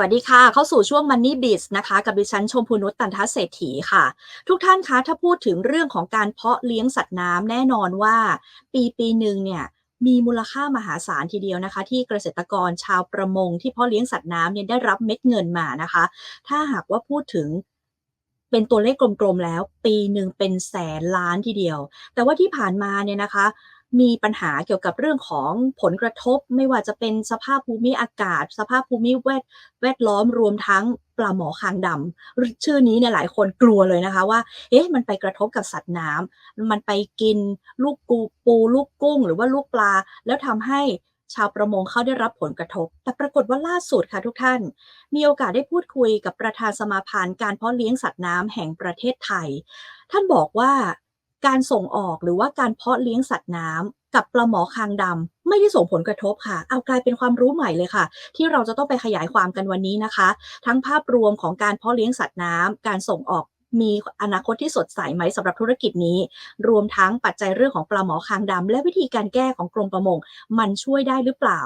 วัสดีค่ะ เข้าสู่ช่วง Money b i z นะคะ กับดิฉันชมพูนุชตันทเศรษฐีค่ะ ทุกท่านคะ ถ้าพูดถึงเรื่องของการเพาะเลี้ยงสัตว์น้ำแน่นอนว่า ปีปีหนึ่งเนี่ยมีมูลค่ามหาศาลทีเดียวนะคะ ที่เกษตรกรชาวประมงที่เพาะเลี้ยงสัตว์น้ำเนี่ยได้รับเม็ดเงินมานะคะ ถ้าหากว่าพูดถึงเป็นตัวเลขกลมๆแล้ว ปีหนึ่งเป็นแสนล้านทีเดียว แต่ว่าที่ผ่านมาเนี่ยนะคะ มีปัญหาเกี่ยวกับเรื่องของผลกระทบ ไม่ว่าจะเป็นสภาพภูมิอากาศ สภาพภูมิแวดแวดล้อมรวมทั้งปลาหมอคางดำชื่อนี้เนี่ยหลายคนกลัวเลยนะคะว่า เอ๊ะ มันไปกระทบกับสัตว์น้ำมันไปกินลูกกูปูลูกกุ้ง หรือว่าลูกปลา แล้วทำให้ชาวประมงเขาได้รับผลกระทบ แต่ปรากฏว่าล่าสุดค่ะทุกท่าน มีโอกาสได้พูดคุยกับประธานสมาพันธ์การเพาะเลี้ยงสัตว์น้ำแห่งประเทศไทย ท่านบอกว่า การส่งออกหรือว่าการเพาะเลี้ยงสัตว์น้ำกับปลาหมอคางดำไม่ได้ส่งผลกระทบค่ะ เอากลายเป็นความรู้ใหม่เลยค่ะ ที่เราจะต้องไปขยายความกันวันนี้นะคะ ทั้งภาพรวมของการเพาะเลี้ยงสัตว์น้ำการส่งออกมีอนาคตที่สดใสไหมสำหรับธุรกิจนี้ รวมทั้งปัจจัยเรื่องของปลาหมอคางดำและวิธีการแก้ของกรมประมง มันช่วยได้หรือเปล่า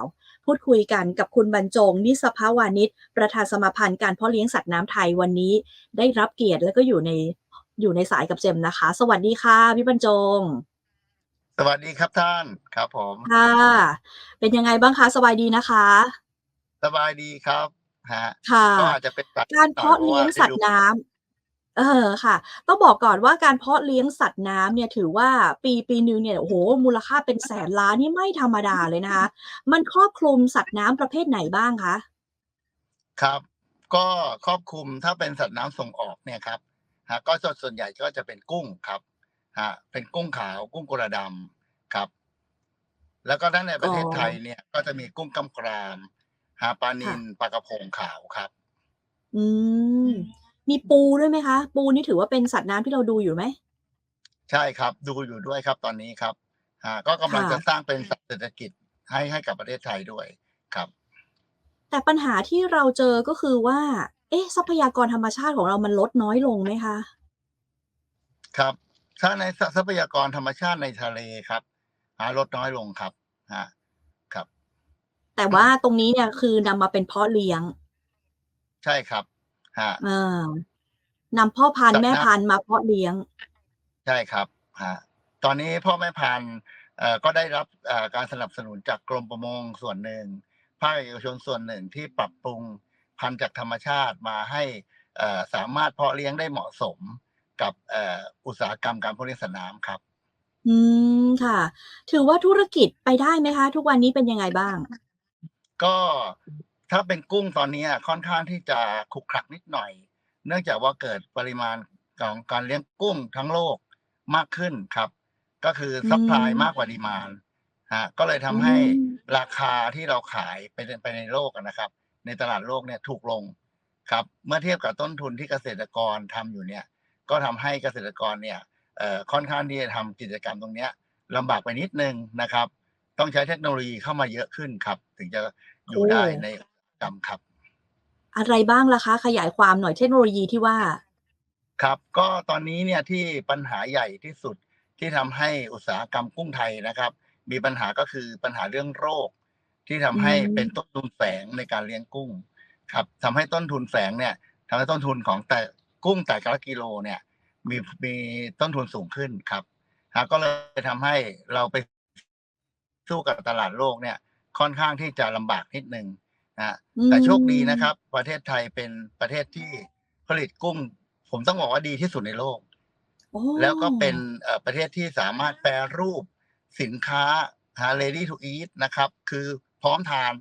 พูดคุยกันกับคุณบรรจง นิสภาวานิชประธานสมาพันธ์การเพาะเลี้ยงสัตว์น้ำไทยวันนี้ ได้รับเกียรติและก็อยู่ใน อยู่ในสายกับเจมนะคะ สวัสดีค่ะ พี่บรรจง สวัสดีครับท่านครับผมค่ะ เป็นยังไงบ้างคะสบายดีนะคะ สบายดีครับฮะค่ะก็อาจจะเป็นสัตว์การเพาะเลี้ยงสัตว์น้ำเออค่ะ ต้องบอกก่อนว่าการเพาะเลี้ยงสัตว์น้ำเนี่ยถือว่าปีปีหนึ่งเนี่ยโอ้โหมูลค่าเป็นแสนล้านนี่ไม่ธรรมดาเลยนะคะ มันครอบคลุมสัตว์น้ำประเภทไหนบ้างคะครับ ก็ครอบคลุมถ้าเป็นสัตว์น้ำส่งออกเนี่ยครับ ฮะก็ส่วนใหญ่ก็จะเป็นกุ้งครับฮะเป็นกุ้งขาวกุ้งกระดำครับ แล้วก็ถ้าในประเทศไทยเนี่ย ก็จะมีกุ้งกำกรามฮะปลานิลปลากระพงขาวครับ อืม มีปูด้วยไหมคะ ปูนี่ถือว่าเป็นสัตว์น้ำที่เราดูอยู่ไหม ใช่ครับ ดูอยู่ด้วยครับตอนนี้ครับฮะก็กำลังค่ะ จะสร้างเป็นสัตว์เศรษฐกิจให้ให้กับประเทศไทยด้วยครับ แต่ปัญหาที่เราเจอก็คือว่า เอ๊ะทรัพยากรธรรมชาติของเรามันลดน้อยลงไหมคะ ครับถ้าในทรัพยากรธรรมชาติในทะเลครับหาลดน้อยลงครับฮะครับ แต่ว่าตรงนี้เนี่ยคือนำมาเป็นเพาะเลี้ยง ใช่ครับฮะเออนำพ่อพันธุ์สัตว์แม่น้ำพันธุ์มาเพาะเลี้ยง ใช่ครับฮะตอนนี้พ่อแม่พันธุ์เอ่อก็ได้รับเอ่อการสนับสนุนจากกรมประมงส่วนหนึ่งภาคเอกชนส่วนหนึ่งที่ปรับปรุง พันธุ์จากธรรมชาติมาให้เอ่อสามารถเพาะเลี้ยงได้เหมาะสมกับเอ่ออุตสาหกรรมการเพาะเลี้ยงสัตว์น้ำครับ อืมค่ะ ถือว่าธุรกิจไปได้ไหมคะ ทุกวันนี้เป็นยังไงบ้าง ก็ถ้าเป็นกุ้งตอนนี้ค่อนข้างที่จะขลุกขลักนิดหน่อย เนื่องจากว่าเกิดปริมาณของการเลี้ยงกุ้งทั้งโลกมากขึ้นครับ ก็คือซัพพลายอืมมากกว่าดีมานฮะก็เลยทำให้อืมราคาที่เราขายไปในไปในโลกอะนะครับ ในตลาดโลกเนี่ยถูกลงครับเมื่อเทียบกับต้นทุนที่เกษตรกรทำอยู่เนี่ยก็ทำให้เกษตรกรเนี่ยเอ่อค่อนข้างที่จะทำกิจกรรมตรงเนี้ยลำบากไปนิดนึงนะครับ ต้องใช้เทคโนโลยีเข้ามาเยอะขึ้นครับ ถึงจะอยู่โอ้ได้ในอุตสาหกรรมครับ อะไรบ้างล่ะคะ ขยายความหน่อยเทคโนโลยีที่ว่า ครับก็ตอนนี้เนี่ยที่ปัญหาใหญ่ที่สุดที่ทำให้อุตสาหกรรมกุ้งไทยนะครับ มีปัญหาก็คือปัญหาเรื่องโรค ที่ทำให้อืมเป็นต้นทุนแฝงในการเลี้ยงกุ้ง ครับทำให้ต้นทุนแฝงเนี่ยทำให้ต้นทุนของแต่กุ้งแต่ละกิโลเนี่ย มีมีต้นทุนสูงขึ้นครับฮะก็เลยทำให้เราไปสู้กับตลาดโลกเนี่ย ค่อนข้างที่จะลำบากนิดนึงนะฮะอืมแต่โชคดีนะครับ ประเทศไทยเป็นประเทศที่ผลิตกุ้ง ผมต้องบอกว่าดีที่สุดในโลกโอ้แล้วก็เป็นเอ่อประเทศที่สามารถแปรรูปสินค้าหา ready to eat นะครับ คือ พร้อมทาน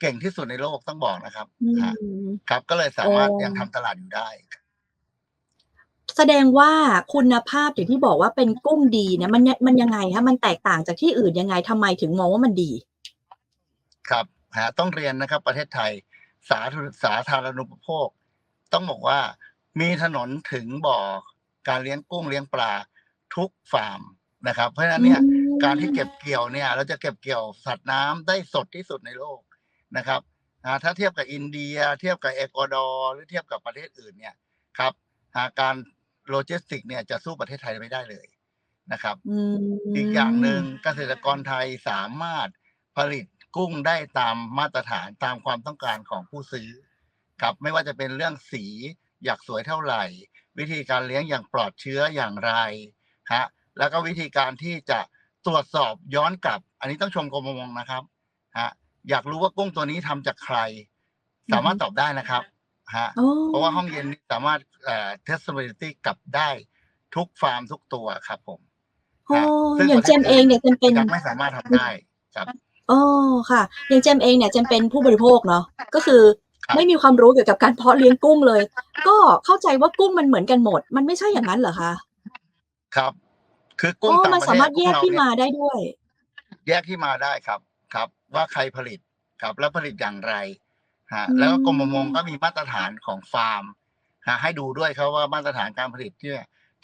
เก่งที่สุดในโลกต้องบอกนะครับอืมฮะครับ ก็เลยสามารถโอ้ยังทำตลาดอยู่ได้ แสดงว่าคุณภาพอย่างที่บอกว่าเป็นกุ้งดีเนี่ยมันมันยังไงคะมันแตกต่างจากที่อื่นยังไงทำไมถึงมองว่ามันดี ครับฮะต้องเรียนนะครับ ประเทศไทย สาธารสาธารณูปโภค ต้องบอกว่ามีถนนถึงบ่อการเลี้ยงกุ้งเลี้ยงปลาทุกฟาร์มนะครับ เพราะฉะนั้นเนี่ยอืม การที่เก็บเกี่ยวเนี่ย เราจะเก็บเกี่ยวสัตว์น้ำได้สดที่สุดในโลกนะครับอ่าถ้าเทียบกับอินเดีย เทียบกับเอกวาดอร์หรือเทียบกับประเทศอื่นเนี่ยครับหาการโลจิสติกเนี่ยจะสู้ประเทศไทยไม่ได้เลยนะครับอืมอีกอย่างหนึ่งเกษตรกรไทยสามารถผลิตกุ้งได้ตามมาตรฐานตามความต้องการของผู้ซื้อครับไม่ว่าจะเป็นเรื่องสีอยากสวยเท่าไหร่ วิธีการเลี้ยงอย่างปลอดเชื้ออย่างไรฮะแล้วก็วิธีการที่จะ ตรวจสอบย้อนกลับ อันนี้ต้องชมกรมประมงนะครับฮะอยากรู้ว่ากุ้งตัวนี้ทำจากใคร สามารถตอบได้นะครับฮะโอ้เพราะว่าห้องเย็นนี่สามารถเอ่อ testability กลับได้ทุกฟาร์มทุกตัวครับผมโอ้ซึ่งอย่างเจมเองเนี่ยเจมเป็นยังไม่สามารถทำได้ครับโอ้ค่ะ อย่างเจมเองเนี่ยเจมเป็นผู้บริโภคเนาะก็คือครับไม่มีความรู้เกี่ยวกับการเพาะเลี้ยงกุ้งเลย ก็เข้าใจว่ากุ้งมันเหมือนกันหมด มันไม่ใช่อย่างนั้นเหรอคะครับ คือกุ้งอ๋อต่างมันประสาเทศมารถแยกพวที่เรมาเนี่ยได้ด้วย แยกที่มาได้ครับครับ ว่าใครผลิตครับ แล้วผลิตอย่างไรฮะอืมแล้วก็กรมประมงก็มีมาตรฐานของฟาร์มฮะให้ดูด้วยครับว่ามาตรฐานการผลิตที่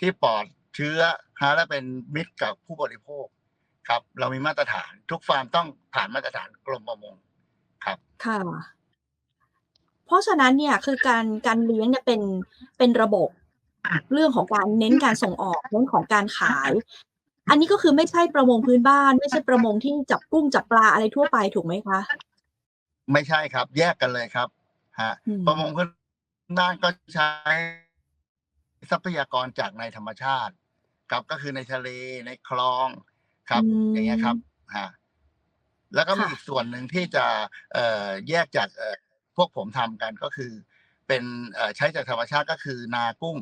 ที่ปลอดเชื้อฮะและเป็นมิตรกับผู้บริโภคครับ เรามีมาตรฐานทุกฟาร์มต้องผ่านมาตรฐานกรมประมงครับค่ะเพราะฉะนั้นเนี่ยคือการการเลี้ยงเนี่ยเป็นเป็นระบบ เรื่องของการเน้นการส่งออกเรื่องของการขาย อันนี้ก็คือไม่ใช่ประมงพื้นบ้าน ไม่ใช่ประมงที่จับกุ้งจับปลาอะไรทั่วไปถูกไหมคะ ไม่ใช่ครับ แยกกันเลยครับฮะอืมประมงพื้นบ้านก็ ใช้ ทรัพยากรจากในธรรมชาติครับ ก็คือในทะเล ในคลองครับ อย่างเงี้ยครับฮะแล้วก็มีค่ะ อีกส่วนหนึ่งที่จะ เอ่อ แยกจาก เอ่อ พวกผมทำกัน ก็คือเป็น เอ่อ ใช้จากธรรมชาติ ก็คือนากุ้ง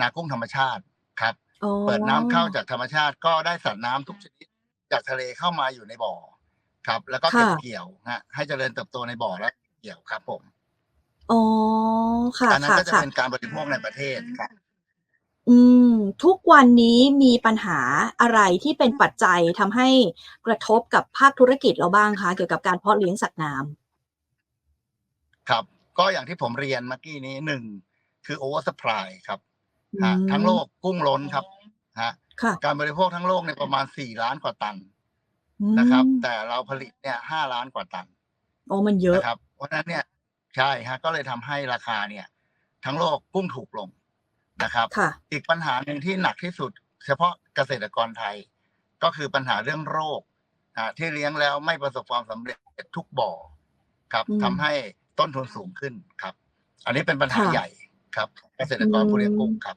นากุ้งธรรมชาติครับอ๋อเปิดน้ำเข้าจากธรรมชาติ ก็ได้สัตว์น้ำทุกชนิดจากทะเลเข้ามาอยู่ในบ่อครับ แล้วก็เก็บค่ะเกี่ยวฮะให้เจริญเติบโตในบ่อแล้วเก็บเกี่ยวครับ ผมอ๋อค่ะอันนั้นค่ะก็จะค่ะเป็นการบริโภคในประเทศครับอืม ทุกวันนี้มีปัญหาอะไรที่เป็นปัจจัยทำให้กระทบกับภาคธุรกิจเราบ้างคะเกี่ยวกับการเพาะเลี้ยงสัตว์น้ำครับ ก็อย่างที่ผมเรียนเมื่อกี้นี้หนึ่งคือโอเวอร์สป라이ครับอื ฮะมทั้งโลกกุ้งล้นครับฮะค่ะการบริโภคทั้งโลกในยประมาณสี่ล้านกว่าตันอืมนะครับ แต่เราผลิตเนี่ยห้าล้านกว่าตันโอ้มันเยอะนะครับเพราะฉะนั้นเนี่ยใช่ฮะก็เลยทำให้ราคาเนี่ย ทั้งโลกกุ้งถูกลงนะครับค่ะอีกปัญหาหนึ่งที่หนักที่สุด เฉพาะเกษตรกรไทย ก็คือปัญหาเรื่องโรคอ่าที่เลี้ยงแล้วไม่ประสบความสำเร็จทุกบ่อครับอืมทำให้ต้นทุนสูงขึ้นครับ อันนี้เป็นปัญหาค่ะใหญ่ครับ เกษตรกรผู้เลี้ยงกุ้งครับ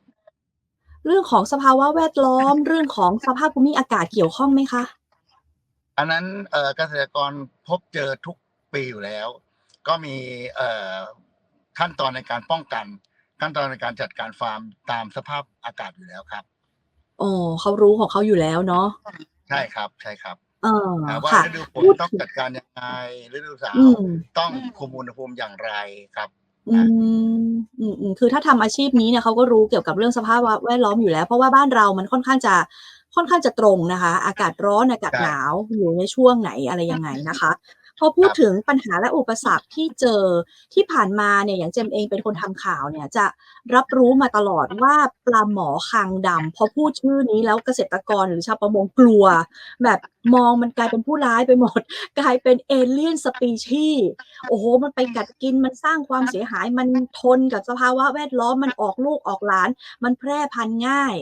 เรื่องของสภาวะแวดล้อม เรื่องของสภาพภูมิอากาศเกี่ยวข้องไหมคะ อันนั้นเอ่อเกษตรกรพบเจอทุกปีอยู่แล้ว ก็มีเอ่อขั้นตอนในการป้องกัน ขั้นตอนในการจัดการฟาร์มตามสภาพอากาศอยู่แล้วครับอ๋อเขารู้ของเขาอยู่แล้วเนาะใช่ครับใช่ครับเอออ่าว่าค่ะฤดูฝนพูดต้องถึงจัดการยังไงฤดูหนาวอืมต้องคุมอุณหภูมิอย่างไรครับอืม อืมอืมคือถ้าทำอาชีพนี้เนี่ยเขาก็รู้เกี่ยวกับเรื่องสภาพแวดล้อมอยู่แล้ว เพราะว่าบ้านเรามันค่อนข้างจะค่อนข้างจะตรงนะคะ อากาศร้อนอากาศใช่หนาวอยู่ในช่วงไหนอะไรยังไงนะคะ พอพูดครับถึงปัญหาและอุปสรรคที่เจอที่ผ่านมาเนี่ยอย่างเจมเองเป็นคนทำข่าวเนี่ยจะรับรู้มาตลอดว่าปลาหมอคางดำพอพูดชื่อนี้แล้วเกษตรกรหรือชาวประมงกลัว แบบมองมันกลายเป็นผู้ร้ายไปหมด กลายเป็นเอเลี่ยนสปีชีส์โอ้โห มันไปกัดกินมันสร้างความเสียหายมันทนกับสภาวะแวดล้อมมันออกลูกออกหลาน มันแพร่พันธุ์ง่าย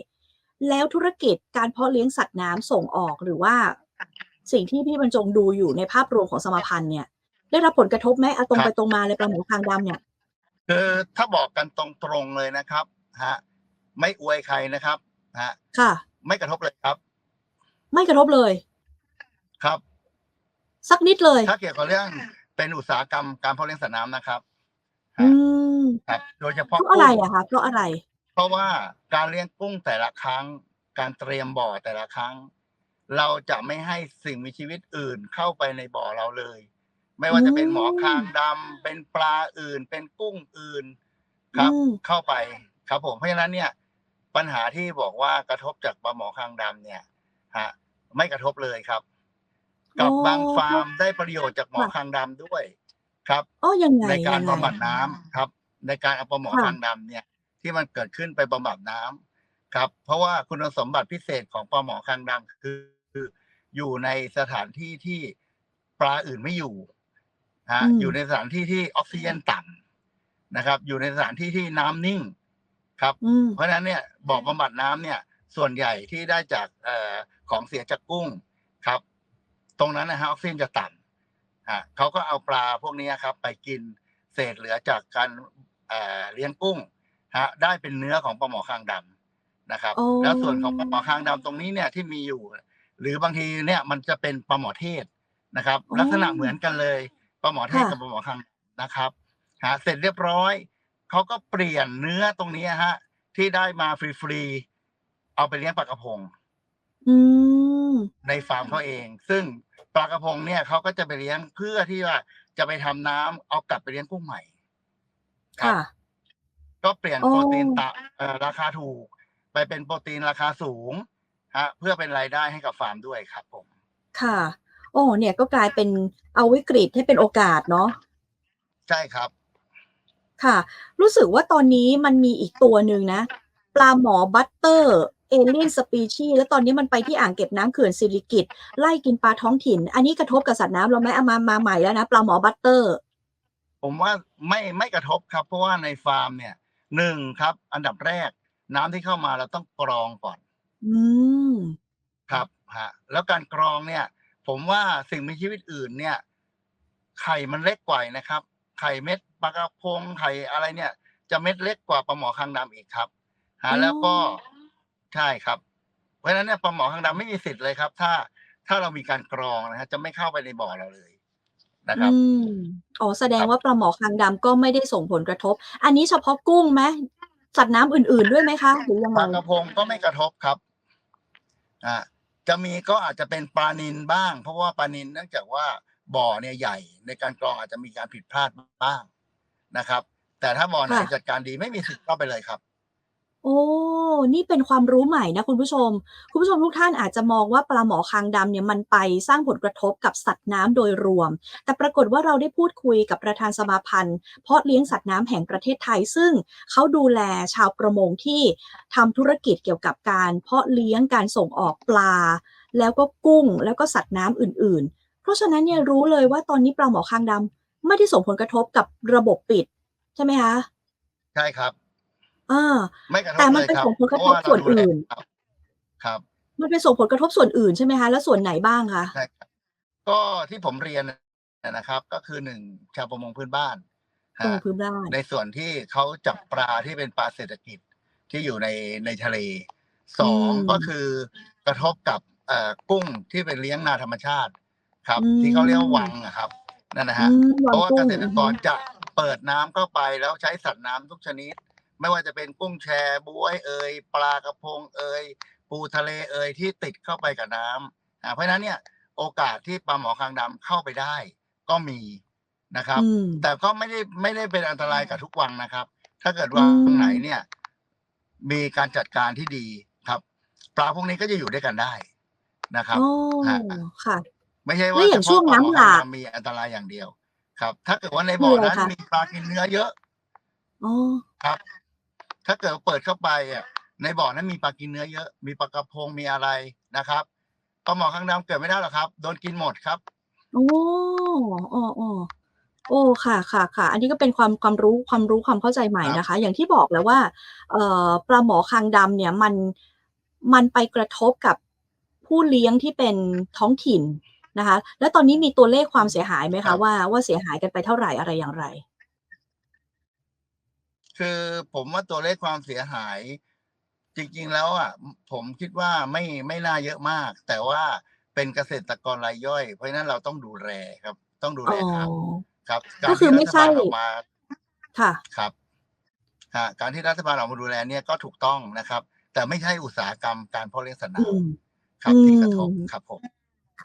แล้วธุรกิจการเพาะเลี้ยงสัตว์น้ำส่งออกหรือว่า สิ่งที่พี่บรรจงดูอยู่ในภาพรวมของสมาพันธ์เนี่ย ได้รับผลกระทบไหมเอาตรงครับไปตรงมาเลยปลาหมอคางดำเนี่ยคือถ้าบอกกันตรงๆเลยนะครับฮะไม่อวยใครนะครับฮะค่ะ ไม่กระทบเลยครับ ไม่กระทบเลย ครับ สักนิดเลย ถ้าเกี่ยวกับเรื่องเป็นอุตสาหกรรมการเพาะเลี้ยงสัตว์น้ำนะครับอืมครับ โดยเฉเพพาะราะอะไรกุ้งอะคะเพราะอะไร เพราะว่าการเลี้ยงกุ้งแต่ละครั้ง การเตรียมบ่อแต่ละครั้ง เราจะไม่ให้สิ่งมีชีวิตอื่นเข้าไปในบ่อเราเลย ไม่ว่าจะเป็นหมอคางดำเป็นปลาอื่น เป็นกุ้งอื่นครับอืมเข้าไปครับผมเพราะฉะนั้นเนี่ย ปัญหาที่บอกว่ากระทบจากปลาหมอคางดำเนี่ยฮะไม่กระทบเลยครับ กับอ๋อบางฟาร์มได้ประโยชน์จากหมอคางดำด้วย ครับอ๋อยังไงในการยังไงบำบัดน้ำครับ ในการเอาปลาหมอค่ะคางดำเนี่ย ที่มันเกิดขึ้นไปบำบัดน้ำครับ เพราะว่าคุณสมบัติพิเศษของปลาหมอคางดำคือคื ออยู่ในสถานที่ที่ปลาอื่นไม่อยู่ฮะอืมอยู่ในสถานที่ที่ออกซิเจนต่ำนะครับ อยู่ในสถานที่ที่น้ำนิ่งครับอืมเพราะฉะนั้นเนี่ยบ่อบำบัดน้ำเนี่ย ส่วนใหญ่ที่ได้จากเอ่อของเสียจากกุ้งครับ ตรงนั้นนะฮะออกซิเจนจะต่ำฮะเขาก็เอาปลาพวกนี้ครับ ไปกินเศษเหลือจากการเอ่อเลี้ยงกุ้งฮะได้เป็นเนื้อของปลาหมอคางดำนะครับโอ้แล้วส่วนของปลาหมอคางดำตรงนี้เนี่ยที่มีอยู่ หรือบางทีเนี่ยมันจะเป็นปลาหมอเทศนะครับอ๋อลักษณะเหมือนกันเลยปลาหมอเทศค่ะกับปลาหมอคางนะครับฮะเสร็จเรียบร้อยเขาก็เปลี่ยนเนื้อตรงนี้ฮะ ที่ได้มาฟรีๆเอาไปเลี้ยงปลากระพงอืมในฟาร์มเขาเอง ซึ่งปลากระพงเนี่ยเขาก็จะไปเลี้ยงเพื่อที่ว่าจะไปทำน้ำเอากลับไปเลี้ยงกุ้งใหม่ครับค่ะก็เปลี่ยนโอ้โปรตีนตะเอ่อราคาถูก ไปเป็นโปรตีนราคาสูง ฮะเพื่อเป็นรายได้ให้กับฟาร์มด้วยครับผม ค่ะ โอ้เนี่ยก็กลายเป็นเอาวิกฤตให้เป็นโอกาสเนาะใช่ครับ ค่ะ รู้สึกว่าตอนนี้มันมีอีกตัวหนึ่งนะ ปลาหมอบัตเตอร์เอเลียนสปีชีแล้วตอนนี้มันไปที่อ่างเก็บน้ำเขื่อนสิริกิตไล่กินปลาท้องถิ่น อันนี้กระทบกับสัตว์น้ำเราไหมเอามามาใหม่แล้วนะปลาหมอบัตเตอร์ ผมว่าไม่ไม่กระทบครับ เพราะว่าในฟาร์มเนี่ยหนึ่งครับ อันดับแรกน้ำที่เข้ามาเราต้องกรองก่อน อืม ครับฮะแล้วการกรองเนี่ย ผมว่าสิ่งมีชีวิตอื่นเนี่ย ไข่มันเล็กกว่านะครับ ไข่เม็ดปลากระพงไข่อะไรเนี่ย จะเม็ดเล็กกว่าปลาหมอคางดำอีกครับฮะอ๋อแล้วก็ใช่ครับ เพราะฉะนั้นเนี่ยปลาหมอคางดำไม่มีสิทธิ์เลยครับ ถ้าถ้าเรามีการกรองนะฮะจะไม่เข้าไปในบ่อเราเลยนะครับอืมอ๋อแสดงว่าปลาหมอคางดำก็ไม่ได้ส่งผลกระทบ อันนี้เฉพาะกุ้งไหมสัตว์น้ำอื่นๆด้วยไหมคะหรือยังปไงลากระพงก็ไม่กระทบครับ อ่าจะมีก็อาจจะเป็นปลานินบ้าง เพราะว่าปลานินเนื่องจากว่าบ่อเนี่ยใหญ่ ในการกรองอาจจะมีการผิดพลาดบ้างนะครับ แต่ถ้าบ่อไหนค่ะจัดการดีไม่มีสิทธิ์เข้าไปเลยครับ โอ้ นี่เป็นความรู้ใหม่นะคุณผู้ชม คุณผู้ชมทุกท่านอาจจะมองว่าปลาหมอคางดำเนี่ยมันไปสร้างผลกระทบกับสัตว์น้ำโดยรวม แต่ปรากฏว่าเราได้พูดคุยกับประธานสมาพันธ์เพาะเลี้ยงสัตว์น้ำแห่งประเทศไทย ซึ่งเขาดูแลชาวประมงที่ทำธุรกิจเกี่ยวกับการเพาะเลี้ยงการส่งออกปลา แล้วก็กุ้งแล้วก็สัตว์น้ำอื่น ๆ เพราะฉะนั้นเนี่ยรู้เลยว่าตอนนี้ปลาหมอคางดำไม่ได้ส่งผลกระทบกับระบบปิด ใช่ไหมคะ ใช่ครับ อ่าไม่กระทบแต่มันเลยเป็นครับส่งผลกระทบเพาว่าส่วนเราดูแลอื่น ครับครับมันเป็นส่งผลกระทบส่วนอื่นใช่ไหมคะ แล้วส่วนไหนบ้างคะใช่ครับก็ที่ผมเรียนนะครับ ก็คือหนึ่งชาวประมงพื้นบ้านตรงฮะพื้นบ้าน ในส่วนที่เขาจับปลาที่เป็นปลาเศรษฐกิจที่อยู่ในในทะเลสองอืมก็คือกระทบกับเอ่อกุ้งที่เป็นเลี้ยงนาธรรมชาติ ครับ อืมที่เขาเรียกว่าวังนะครับนั่นนะอืฮะ มเพวางราะว่ากุ้เกงษตรกรจะเปิดน้ำเข้าไปแล้วใช้สัตว์น้ำทุกชนิด ไม่ว่าจะเป็นกุ้งแชบวยเอยปลากระพงเอยปูทะเลเอยที่ติดเข้าไปกับน้ำอ่าเพราะฉะนั้นเนี่ยโอกาสที่ปลาหมอคางดำเข้าไปได้ก็มีนะครับอืมแต่ก็ไม่ได้ไม่ได้เป็นอันตรายกับทุกวังนะครับ ถ้าเกิดอืวังมไหนเนี่ย มีการจัดการที่ดีครับ ปลาพวกนี้ก็จะอยู่ด้วยกันได้นะครับโอ้ฮะค่ะ ไม่ใช่แล้ว่าวอย่างเฉช่วพาะงปลาหมอน้ำหลาคางกดำมีอันตรายอย่างเดียว ครับ ถ้าเกิดว่าในคืบ่อออะไรนั้นคะมีปลากินเนื้อเยอะอ๋อครับ ถ้าเกิดเปิดเข้าไปอะในบ่อนั้นมีปลากินเนื้อเยอะ มีปลากระพงมีอะไรนะครับปลาหมอข้างดำเกิดไม่ได้หรอกครับ โดนกินหมดครับ โอ้โอ้โอ้โอ้ค่ะค่ะค่ะ อันนี้ก็เป็นความความรู้ความรู้ความเข้าใจใหม่ครับนะคะ อย่างที่บอกแล้วว่าเอ่อปลาหมอคางดำเนี่ยมันมันไปกระทบกับผู้เลี้ยงที่เป็นท้องถิ่นนะคะ แล้วตอนนี้มีตัวเลขความเสียหายไหมครัคะบว่าว่าเสียหายกันไปเท่าไหร่อะไรอย่างไร คือผมว่าตัวเลขความเสียหาย จริง ๆ แล้วอะผมคิดว่าไม่ไม่น่าเยอะมาก แต่ว่าเป็นเกษตรกรรายย่อย เพราะฉะนั้นเราต้องดูแลครับ ต้องดูอ๋แลอครับครับก็การคือที่ไม่รัฐใช่บาลออกมาค่ะครับฮะการที่รัฐบาลออกมาดูแลเนี่ยก็ถูกต้องนะครับ แต่ไม่ใช่อุตสาหกรรมการเพาะเลี้ยงสัตว์อืน้มำครับอืที่มกระทบครับผม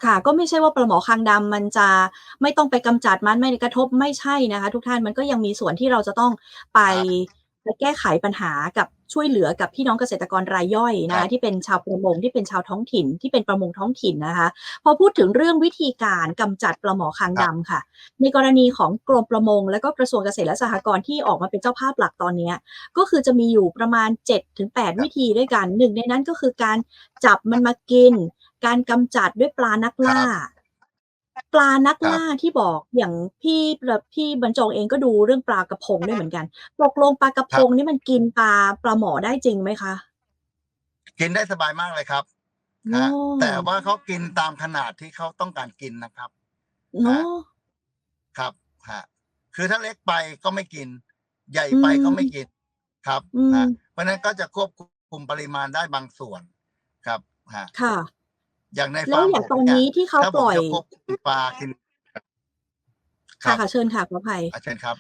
ค่ะ ก็ไม่ใช่ว่าปลาหมอคางดำมันจะไม่ต้องไปกำจัดมัน ไม่ได้กระทบ ไม่ใช่นะคะทุกท่าน มันก็ยังมีส่วนที่เราจะต้องไปครับไปแก้ไขปัญหากับช่วยเหลือกับพี่น้องเกษตรกรรายย่อยนะครัคะบที่เป็นชาวประมงที่เป็นชาวท้องถิ่น ที่เป็นประมงท้องถิ่นนะคะ พอพูดถึงเรื่องวิธีการกำจัดปลาหมอคางดำค่ะ ในกรณีของกรมประมง และก็กระทรวงเกษตรและสหกรณ์ที่ออกมาเป็นเจ้าภาพหลักตอนเนี้ยก็คือจะมีอยู่ประมาณ 7-8 วิธีด้วยกันหนึ่งในนั้นก็คือการจับมันมากิน การกำจัดด้วยปลานักล่า ปลานักล่าที่บอกอย่างพี่พี่บรรจงเองก็ดูเรื่องปลากระพงด้วยเหมือนกันตกลงปลากระพงนี่มันกินปลาปลาหมอได้จริงไหมคะ กินได้สบายมากเลยครับโอ้ฮะแต่ว่าเขากินตามขนาดที่เขาต้องการกินนะครับเนาะครับฮะคือถ้าเล็กไปก็ไม่กิน ใหญ่ไปอืมก็ไม่กินครับอืมฮะเพราะฉะนั้นก็จะควบคุมปริมาณได้บางส่วนครับฮะค่ะ อย่างในแล้ฟาวร์มอย่างผมตอนเนี่ยนี้ที่เขาถ้าผปมล่อยจะควบคุมปลากินคค่ะรับค่ะเชิญค่ะขออภัยอาเชิญครับ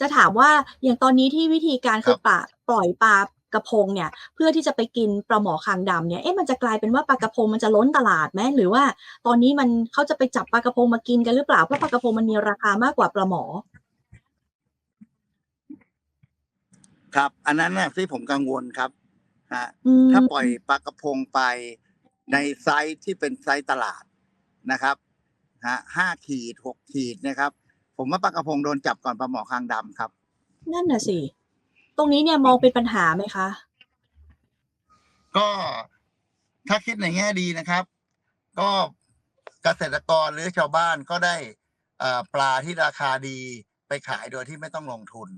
จะถามว่าอย่างตอนนี้ที่วิธีการคคืรัอบปลาปล่อยปลากระพงเนี่ย เพื่อที่จะไปกินปลาหมอคางดำเนี่ยเอ๊ะมันจะกลายเป็นว่าปลากระพงมันจะล้นตลาดไหมหรือว่า ตอนนี้มันเขาจะไปจับปลากระพงมากินกันหรือเปล่าเพราะปลากระพงมันมีราคามากกว่าปลาหมอ ครับ อันนั้นน่ะที่ผมกังวลครับฮะอืมถ้าปล่อยปลากระพงไป ในไซส์ที่เป็นไซส์ตลาดนะครับฮะห้าขีดหกขีดนะครับ ผมว่าปลากระพงโดนจับก่อนปลาหมอคางดำครับ นั่นน่ะสิ ตรงนี้เนี่ยมองเป็นปัญหาไหมคะ ก็ถ้าคิดในแง่ดีนะครับ ก็เกษตรกรหรือชาวบ้านก็ได้เอ่อปลาที่ราคาดีไปขายโดยที่ไม่ต้องลงทุน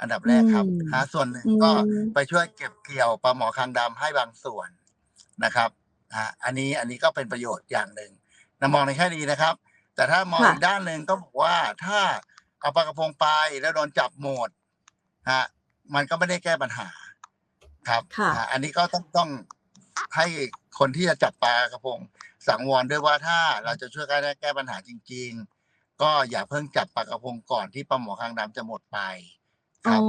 อันดับแรกครับอืมหาส่วนหนึ่งอืมก็ไปช่วยเก็บเกี่ยวปลาหมอคางดำให้บางส่วนนะครับ อ่าอันนี้อันนี้ก็เป็นประโยชน์อย่างหนึ่งนะมองในแค่ดีนะครับ แต่ถ้ามองค่ะอีกด้านหนึ่งก็บอกว่าถ้าเอาปลากระพงไปแล้วโดนจับหมดฮะมันก็ไม่ได้แก้ปัญหา ครับค่ะอ่าอันนี้ก็ต้องต้องให้คนที่จะจับปลากระพง สังวรด้วยว่าถ้าเราจะช่วยกันแก้ปัญหาจริง ๆ ก็อย่าเพิ่งจับปลากระพงก่อนที่ปลาหมอคางดำจะหมดไป คอ๋รัอบ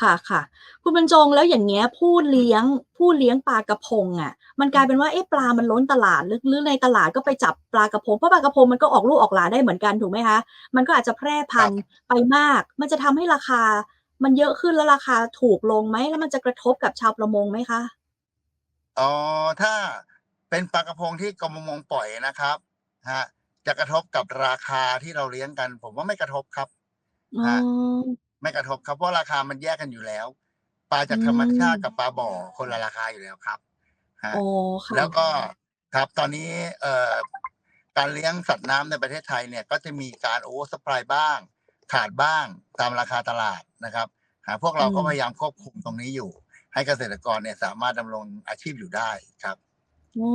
ค่ะค่ะคุณบรรจง แล้วอย่างเงี้ย ผู้เลี้ยง ผู้เลี้ยงปลากระพงอะมันกลายเป็นว่า เอ๊ะ ปลามันล้นตลาด หรือ หรือในตลาดก็ไปจับปลากระพง เพราะปลากระพงมันก็ออกลูกออกหลานได้เหมือนกัน ถูกไหมคะ มันก็อาจจะแพร่พันธุ์ไปมาก มันจะทำให้ราคามันเยอะขึ้น แล้วราคาถูกลงไหม แล้วมันจะกระทบกับชาวประมงไหมคะ อ๋อ ถ้าเป็นปลากระพงที่กรมประมงปล่อยนะครับฮะจะกระทบกับราคาที่เราเลี้ยงกัน ผมว่าไม่กระทบครับ อ๋อฮะ ไม่กระทบครับเพราะราคามันแยกกันอยู่แล้ว ปลาจากอืมธรรมชาติกับปลาบ่อคนละราคาอยู่แล้วครับฮะอ๋อค่ะแล้วก็ครับตอนนี้เอ่อการเลี้ยงสัตว์น้ำในประเทศไทยเนี่ย ก็จะมีการโอเวอร์สป라이บ้าง ขาดบ้างตามราคาตลาดนะครับหาพวกเราก็พยายามควบคุมตรงนี้อยู่ ให้เกษตรกรเนี่ยสามารถดำรงอาชีพอยู่ได้ครับโอ้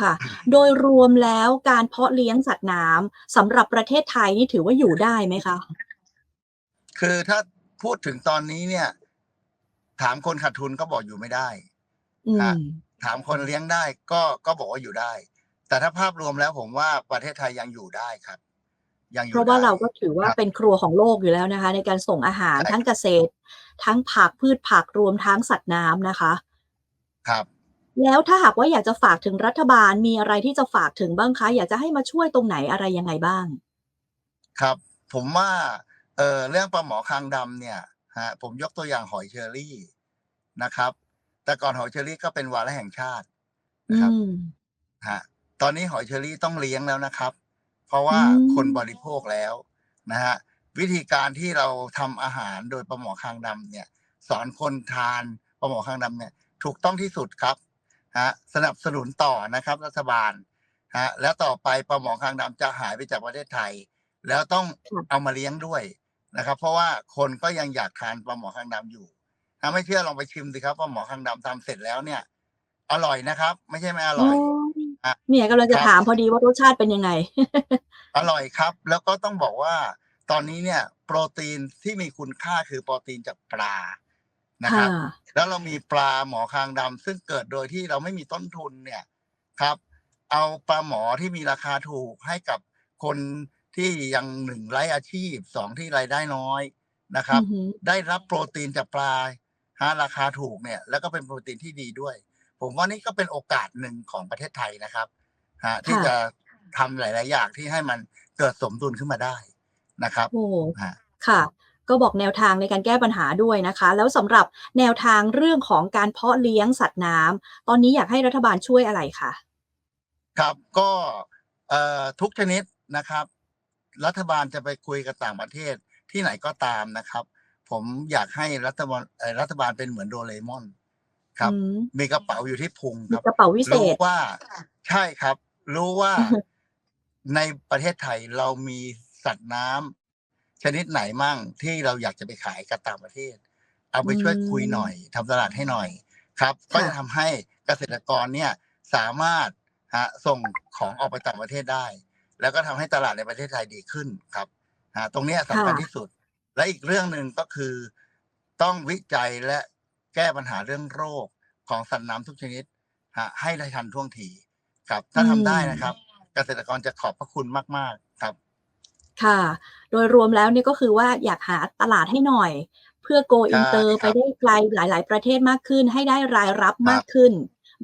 ค่ะ โดยรวมแล้วการเพาะเลี้ยงสัตว์น้ำสำหรับประเทศไทยนี่ถือว่าอยู่ได้ไหมคะ คือถ้าพูดถึงตอนนี้เนี่ย ถามคนขาดทุนก็บอกอยู่ไม่ได้อืฮะมถามคนเลี้ยงได้ก็ก็บอกว่าอยู่ได้ แต่ถ้าภาพรวมแล้วผมว่าประเทศไทยยังอยู่ได้ครับ ยังอเพยู่ราะว่าได้เราก็ถือว่าครับเป็นครัวของโลกอยู่แล้วนะคะ ในการส่งอาหารใช่ทั้งเกษตร ทั้งผักพืชผักรวมทั้งสัตว์น้ำนะคะ ครับ แล้วถ้าหากว่าอยากจะฝากถึงรัฐบาลมีอะไรที่จะฝากถึงบ้างคะ อยากจะให้มาช่วยตรงไหนอะไรยังไงบ้าง ครับ ผมว่า เออเรื่องปลาหมอคางดำเนี่ยฮะผมยกตัวอย่างหอยเชอรี่นะครับ แต่ก่อนหอยเชอรี่ก็เป็นวาระแห่งชาติอืนะครับมฮะตอนนี้หอยเชอรี่ต้องเลี้ยงแล้วนะครับ เพราะว่าอืมคนบริโภคแล้วนะฮะวิธีการที่เราทำอาหารโดยปลาหมอคางดำเนี่ย สอนคนทานปลาหมอคางดำเนี่ย ถูกต้องที่สุดครับฮะสนับสนุนต่อนะครับ รัฐบาลฮะแล้วต่อไปปลาหมอคางดำจะหายไปจากประเทศไทย แล้วต้องค่ะเอามาเลี้ยงด้วย นะครับ เพราะว่าคนก็ยังอยากทานปลาหมอคางดำอยู่ ถ้าไม่เชื่อลองไปชิมสิครับปลาหมอคางดำทำเสร็จแล้วเนี่ย อร่อยนะครับ ไม่ใช่ไม่อร่อยอะเนี่ยกำลังจะครับถามพอดีว่ารสชาติเป็นยังไง อร่อยครับ แล้วก็ต้องบอกว่าตอนนี้เนี่ย โปรตีนที่มีคุณค่าคือโปรตีนจากปลานะครับค่ะแล้วเรามีปลาหมอคางดำซึ่งเกิดโดยที่เราไม่มีต้นทุนเนี่ยครับ เอาปลาหมอที่มีราคาถูกให้กับคน ที่ยังหนึ่งไร้อาชีพสองที่รายได้น้อยนะครับ อือหือ ได้รับโปรตีนจากปลาฮะราคาถูกเนี่ย แล้วก็เป็นโปรตีนที่ดีด้วย ผมว่านี่ก็เป็นโอกาสหนึ่งของประเทศไทยนะครับฮะที่ค่ะ จะทำหลาย ๆ อย่างที่ให้มันเกิดสมดุลขึ้นมาได้นะครับโอ้ฮะ ค่ะ ก็บอกแนวทางในการแก้ปัญหาด้วยนะคะ แล้วสำหรับแนวทางเรื่องของการเพาะเลี้ยงสัตว์น้ำตอนนี้อยากให้รัฐบาลช่วยอะไรคะ ครับก็เอ่อทุกชนิดนะครับ รัฐบาลจะไปคุยกับต่างประเทศที่ไหนก็ตามนะครับ ผมอยากให้รัฐบาลเอ่อรัฐบาลเป็นเหมือนโดเรมอน ครับอืมมีกระเป๋าอยู่ที่พุงคมีรับกระเป๋าวิเศรู้ษว่า ใช่ครับ รู้ว่าในประเทศไทยเรามีสัตว์น้ำชนิดไหนมั่งที่เราอยากจะไปขายกับต่างประเทศ เอาไปช่วยอืมคุยหน่อยทำตลาดให้หน่อยครับ ก็ค่ะจะทำให้เกษตรกรเนี่ยสามารถฮะส่งของออกไปต่างประเทศได้ แล้วก็ทำให้ตลาดในประเทศไทยดีขึ้นครับฮะตรงเนี้ยสำคัญค่ะที่สุด และอีกเรื่องหนึ่งก็คือ ต้องวิจัยและแก้ปัญหาเรื่องโรคของสัตว์น้ำทุกชนิดฮะให้ได้ทันท่วงทีครับ ถ้าทำได้นะครับ เกษตรกรจะขอบพระคุณมาก ๆ ครับ ค่ะ โดยรวมแล้วเนี่ยก็คือว่าอยากหาตลาดให้หน่อย เพื่อ go ใช่ inter คไปรับได้ไกลหลาย ๆ ประเทศมากขึ้น ให้ได้รายรับครับมากขึ้น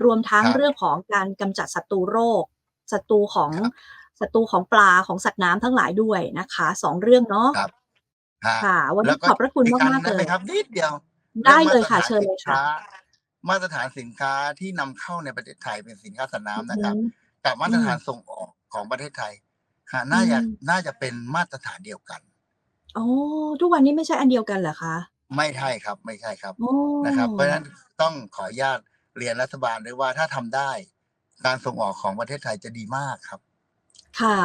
รวมทั้งครับเรื่องของการกำจัดศัตรูโรคศัตรูของครับ ศัตรูของปลาของสัตว์น้ำทั้งหลายด้วยนะคะสองเรื่องเนาะครับฮะค่ะ วันแล้นี้วก็ขอบพระคุณอีกอันมากๆได้เลไหมยครับนิดเดียว ได้เลยรื่องค่ะมาตรฐานเชิญเลยสินค่ะค้ามาตรฐานสินค้าที่นำเข้าในประเทศไทยเป็นสินค้าสัตว์น้ำนะครับอืมกับมาตรฐานอืมส่งออกของประเทศไทยฮะน่าจะอืมน่าจะเป็นมาตรฐานเดียวกันอ๋อทุกวันนี้ไม่ใช่อันเดียวกันเหรอคะไม่ใช่ครับ ไม่ใช่ครับโอ้นะครับ เพราะฉะนั้นต้องขออนุญาตเรียนรัฐบาลด้วยว่าถ้าทำได้ การส่งออกของประเทศไทยจะดีมากครับ ค่ะ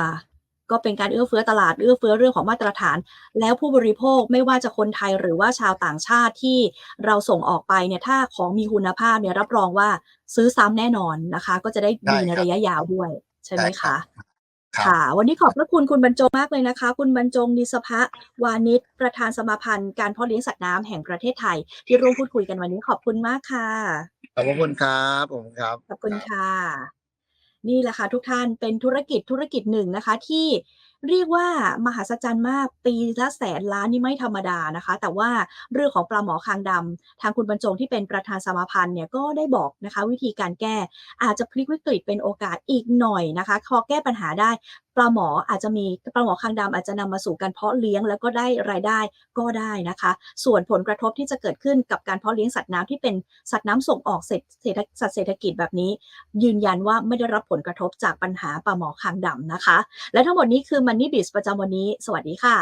ก็เป็นการเอื้อเฟื้อตลาดเอื้อเฟื้อเรื่องของมาตรฐาน แล้วผู้บริโภคไม่ว่าจะคนไทยหรือว่าชาวต่างชาติที่เราส่งออกไปเนี่ยถ้าของมีคุณภาพเนี่ยรับรองว่าซื้อซ้ำแน่นอนนะคะ ก็จะได้ดีได้ในครับระยะยาวด้วย ใช่ไหมได้ครัคะบครับค่ะ วันนี้ขอบพระคุณคุณบรรจงมากเลยนะคะ คุณบรรจงนิสภะวานิชประธานสมาพันธ์การเพาะเลี้ยงสัตว์น้ำแห่งประเทศไทย ที่ร่วมพูดคุยกันวันนี้ขอบคุณมากค่ะ ขอบพระคุณครับผมครับ ขอบคุณรับค่ะ นี่แหละค่ะทุกท่านเป็นธุรกิจธุรกิจหนึ่งนะคะที่เรียกว่ามหัศจรรย์มากปีละแสนล้านนี่ไม่ธรรมดานะคะ แต่ว่าเรื่องของปลาหมอคางดำทางคุณบรรจงที่เป็นประธานสมาพันธ์เนี่ยก็ได้บอกนะคะ วิธีการแก้อาจจะพลิกวิกฤตเป็นโอกาสอีกหน่อยนะคะพอแก้ปัญหาได้ ปลาหมออาจจะมีปลาหมอคางดำอาจจะนำมาสู่การเพาะเลี้ยงแล้วก็ได้รายได้ก็ได้นะคะ ส่วนผลกระทบที่จะเกิดขึ้นกับการเพาะเลี้ยงสัตว์น้ำที่เป็นสัตว์น้ำส่งออกเศรษฐสัตว์เศรษฐกิจแบบนี้ ยืนยันว่าไม่ได้รับผลกระทบจากปัญหาปลาหมอคางดำนะคะ และทั้งหมดนี้คือ Money b i z ประจำวันนี้ สวัสดีค่ะ